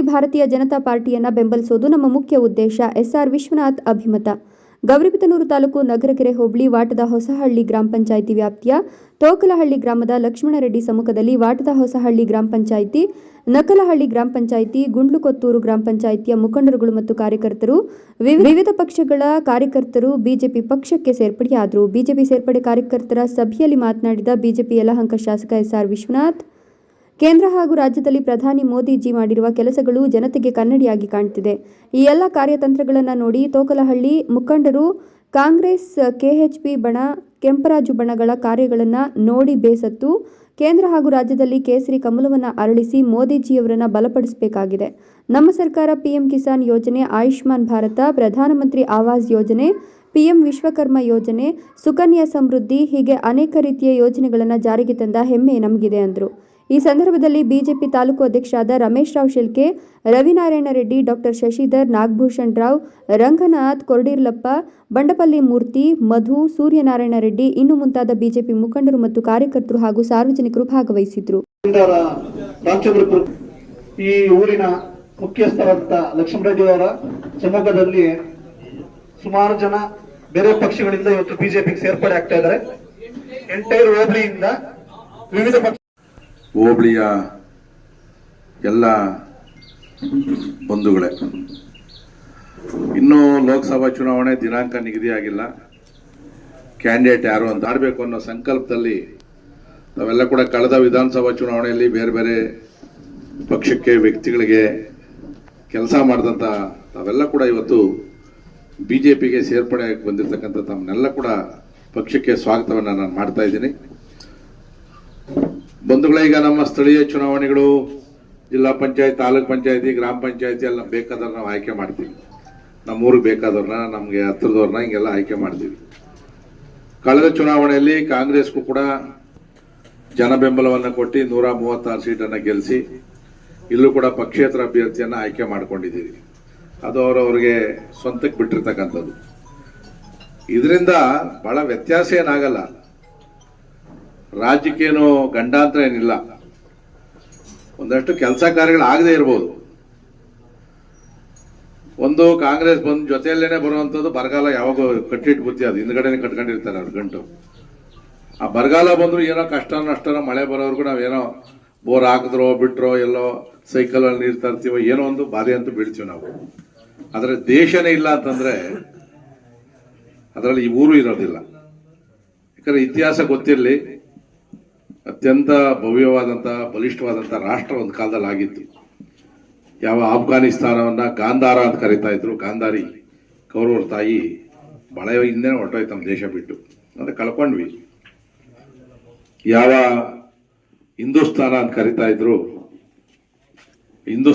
ಭಾರತೀಯ ಜನತಾ ಪಾರ್ಟಿಯನ್ನ ಬೆಂಬಲಿಸುವುದು ನಮ್ಮ ಮುಖ್ಯ ಉದ್ದೇಶ, ಎಸ್ಆರ್ ವಿಶ್ವನಾಥ್ ಅಭಿಮತ. ಗೌರಿಬಿದನೂರು ತಾಲೂಕು ನಗರಕೆರೆ ಹೋಬಳಿ ವಾಟದ ಹೊಸಹಳ್ಳಿ ಗ್ರಾಮ ಪಂಚಾಯಿತಿ ವ್ಯಾಪ್ತಿಯ ತೋಕಲಹಳ್ಳಿ ಗ್ರಾಮದ ಲಕ್ಷ್ಮಣರೆಡ್ಡಿ ಸಮ್ಮುಖದಲ್ಲಿ ವಾಟದ ಹೊಸಹಳ್ಳಿ ಗ್ರಾಮ ಪಂಚಾಯಿತಿ, ನಕಲಹಳ್ಳಿ ಗ್ರಾಮ ಪಂಚಾಯಿತಿ, ಗುಂಡ್ಲುಕೊತ್ತೂರು ಗ್ರಾಮ ಪಂಚಾಯಿತಿಯ ಮುಖಂಡರುಗಳು ಮತ್ತು ಕಾರ್ಯಕರ್ತರು ವಿವಿ- ವಿವಿಧ ಪಕ್ಷಗಳ ಕಾರ್ಯಕರ್ತರು, ಬಿಜೆಪಿ ಪಕ್ಷಕ್ಕೆ ಸೇರ್ಪಡೆಯಾದರು. ಬಿಜೆಪಿ ಸೇರ್ಪಡೆ ಕಾರ್ಯಕರ್ತರ ಸಭೆಯಲ್ಲಿ ಮಾತನಾಡಿದ ಬಿಜೆಪಿ ಯಲಹಂಕ ಶಾಸಕ ಎಸ್ಆರ್ ವಿಶ್ವನಾಥ್ ಕೇಂದ್ರ ಹಾಗೂ ರಾಜ್ಯದಲ್ಲಿ ಪ್ರಧಾನಿ ಮೋದಿಜಿ ಮಾಡಿರುವ ಕೆಲಸಗಳು ಜನತೆಗೆ ಕನ್ನಡಿಯಾಗಿ ಕಾಣ್ತಿದೆ. ಈ ಎಲ್ಲ ಕಾರ್ಯತಂತ್ರಗಳನ್ನು ನೋಡಿ ತೋಕಲಹಳ್ಳಿ ಮುಖಂಡರು ಕಾಂಗ್ರೆಸ್, ಕೆಎಚ್ಪಿ ಬಣ, ಕೆಂಪರಾಜು ಬಣಗಳ ಕಾರ್ಯಗಳನ್ನು ನೋಡಿ ಬೇಸತ್ತು ಕೇಂದ್ರ ಹಾಗೂ ರಾಜ್ಯದಲ್ಲಿ ಕೇಸರಿ ಕಮಲವನ್ನು ಅರಳಿಸಿ ಮೋದಿಜಿಯವರನ್ನ ಬಲಪಡಿಸಬೇಕಾಗಿದೆ. ನಮ್ಮ ಸರ್ಕಾರ ಪಿಎಂ ಕಿಸಾನ್ ಯೋಜನೆ, ಆಯುಷ್ಮಾನ್ ಭಾರತ, ಪ್ರಧಾನಮಂತ್ರಿ ಆವಾಸ್ ಯೋಜನೆ, ಪಿಎಂ ವಿಶ್ವಕರ್ಮ ಯೋಜನೆ, ಸುಕನ್ಯಾ ಸಮೃದ್ಧಿ ಹೀಗೆ ಅನೇಕ ರೀತಿಯ ಯೋಜನೆಗಳನ್ನು ಜಾರಿಗೆ ತಂದ ಹೆಮ್ಮೆ ನಮಗಿದೆ ಅಂದರು. ಈ ಸಂದರ್ಭದಲ್ಲಿ ಬಿಜೆಪಿ ತಾಲೂಕು ಅಧ್ಯಕ್ಷರಾದ ರಮೇಶ್ ರಾವ್ ಶಿಲ್ಕೆ, ರವಿನಾರಾಯಣ ರೆಡ್ಡಿ, ಡಾಕ್ಟರ್ ಶಶಿಧರ್, ನಾಗಭೂಷಣ್ ರಾವ್, ರಂಗನಾಥ್ ಕೊರಡೀರ್ಲಪ್ಪ, ಬಂಡಪಲ್ಲಿ ಮೂರ್ತಿ, ಮಧು, ಸೂರ್ಯನಾರಾಯಣ ರೆಡ್ಡಿ, ಇನ್ನು ಮುಂತಾದ ಬಿಜೆಪಿ ಮುಖಂಡರು ಮತ್ತು ಕಾರ್ಯಕರ್ತರು ಹಾಗೂ ಸಾರ್ವಜನಿಕರು ಭಾಗವಹಿಸಿದ್ರು. ಈ ಊರಿನ ಮುಖ್ಯಸ್ಥರಾದಂತ ಲಕ್ಷ್ಮಣರೆಡ್ಡಿ ಅವರ ಸಮ್ಮುಖದಲ್ಲಿ ಸುಮಾರು ಜನ ಬೇರೆ ಪಕ್ಷಗಳಿಂದ ಇವತ್ತು ಬಿಜೆಪಿಗೆ ಸೇರ್ಪಡೆ ಆಗ್ತಾ ಇದ್ದಾರೆ. ಎಂಟೈರ್ ಹೋಬಳಿಯಿಂದ ವಿವಿಧ ಪಕ್ಷ ಹೋಬಳಿಯ ಎಲ್ಲ ಬಂಧುಗಳೇ, ಇನ್ನೂ ಲೋಕಸಭಾ ಚುನಾವಣೆ ದಿನಾಂಕ ನಿಗದಿಯಾಗಿಲ್ಲ ಕ್ಯಾಂಡಿಡೇಟ್ ಯಾರು ಅಂತ ಆಡಬೇಕು ಅನ್ನೋ ಸಂಕಲ್ಪದಲ್ಲಿ ನಾವೆಲ್ಲ ಕೂಡ ಕಳೆದ ವಿಧಾನಸಭಾ ಚುನಾವಣೆಯಲ್ಲಿ ಬೇರೆ ಬೇರೆ ಪಕ್ಷಕ್ಕೆ, ವ್ಯಕ್ತಿಗಳಿಗೆ ಕೆಲಸ ಮಾಡಿದಂಥ ತಾವೆಲ್ಲ ಕೂಡ ಇವತ್ತು ಬಿ ಜೆ ಪಿಗೆ ಸೇರ್ಪಡೆ ಬಂದಿರತಕ್ಕಂಥ ತಮ್ಮನ್ನೆಲ್ಲ ಕೂಡ ಪಕ್ಷಕ್ಕೆ ಸ್ವಾಗತವನ್ನು ನಾನು ಮಾಡ್ತಾ ಇದ್ದೀನಿ. ಬಂಧುಗಳೇ, ಈಗ ನಮ್ಮ ಸ್ಥಳೀಯ ಚುನಾವಣೆಗಳು, ಜಿಲ್ಲಾ ಪಂಚಾಯತ್, ತಾಲೂಕ್ ಪಂಚಾಯತಿ, ಗ್ರಾಮ ಪಂಚಾಯತಿ ಎಲ್ಲ ಬೇಕಾದ್ರೆ ನಾವು ಆಯ್ಕೆ ಮಾಡ್ತೀವಿ. ನಮ್ಮೂರಿಗೆ ಬೇಕಾದವ್ರನ್ನ, ನಮಗೆ ಹತ್ರದವ್ರನ್ನ ಹಿಂಗೆಲ್ಲ ಆಯ್ಕೆ ಮಾಡ್ತೀವಿ. ಕಳೆದ ಚುನಾವಣೆಯಲ್ಲಿ ಕಾಂಗ್ರೆಸ್ಗೂ ಕೂಡ ಜನ ಬೆಂಬಲವನ್ನು ಕೊಟ್ಟು ನೂರ ಮೂವತ್ತಾರು ಸೀಟನ್ನು ಗೆಲ್ಲಿಸಿ ಇಲ್ಲೂ ಕೂಡ ಪಕ್ಷೇತರ ಅಭ್ಯರ್ಥಿಯನ್ನು ಆಯ್ಕೆ ಮಾಡಿಕೊಂಡಿದ್ದೀವಿ ಅದು ಅವರವ್ರಿಗೆ ಸ್ವಂತಕ್ಕೆ ಬಿಟ್ಟಿರ್ತಕ್ಕಂಥದ್ದು. ಇದರಿಂದ ಬಹಳ ವ್ಯತ್ಯಾಸ ಏನಾಗಲ್ಲ. ರಾಜ್ಯಕ್ಕೇನು ಗಂಡಾಂತರ ಏನಿಲ್ಲ. ಒಂದಷ್ಟು ಕೆಲಸ ಕಾರ್ಯಗಳು ಆಗದೆ ಇರ್ಬೋದು. ಒಂದು ಕಾಂಗ್ರೆಸ್ ಬಂದು ಜೊತೆಯಲ್ಲೇನೆ ಬರುವಂತದ್ದು ಬರಗಾಲ ಯಾವಾಗ ಕಟ್ಟಿಟ್ಟು ಬುದ್ಧಿ ಅದು. ಹಿಂದ್ಗಡೆನೆ ಕಟ್ಕೊಂಡಿರ್ತಾರೆ ಅವ್ರ ಗಂಟು. ಆ ಬರಗಾಲ ಬಂದ್ರು ಏನೋ ಕಷ್ಟ ನಷ್ಟನೋ ಮಳೆ ಬರೋರ್ಗು ನಾವೇನೋ ಬೋರ್ ಹಾಕಿದ್ರೋ, ಬಿಟ್ರೋ, ಎಲ್ಲೋ ಸೈಕಲ್ ಅಲ್ಲಿ ನೀರು ತರ್ತೀವೋ ಏನೋ ಒಂದು ಬಾಧೆ ಅಂತೂ ಬೀಳ್ತೀವಿ ನಾವು. ಆದರೆ ದೇಶನೇ ಇಲ್ಲ ಅಂತಂದ್ರೆ ಅದರಲ್ಲಿ ಈ ಊರು ಇರೋದಿಲ್ಲ. ಯಾಕಂದರೆ ಇತಿಹಾಸ ಗೊತ್ತಿರಲಿ ಅತ್ಯಂತ ಭವ್ಯವಾದಂತಹ ಬಲಿಷ್ಠವಾದಂತಹ ರಾಷ್ಟ್ರ ಒಂದು ಕಾಲದಲ್ಲಿ ಆಗಿತ್ತು. ಯಾವ ಆಫ್ಘಾನಿಸ್ತಾನವನ್ನ ಗಾಂಧಾರ ಅಂತ ಕರಿತಾ ಇದ್ರು. ಗಾಂಧಾರಿ, ಕೌರವರ ತಾಯಿ ಬಹಳ ಹಿಂದೆ ಹೊರಟೋಯ್ತು ನಮ್ಮ ದೇಶ ಬಿಟ್ಟು. ಅಂದ್ರೆ ಕಳ್ಕೊಂಡ್ವಿ. ಯಾವ ಹಿಂದೂಸ್ತಾನ ಅಂತ ಕರಿತಾ ಇದ್ರು ಹಿಂದೂ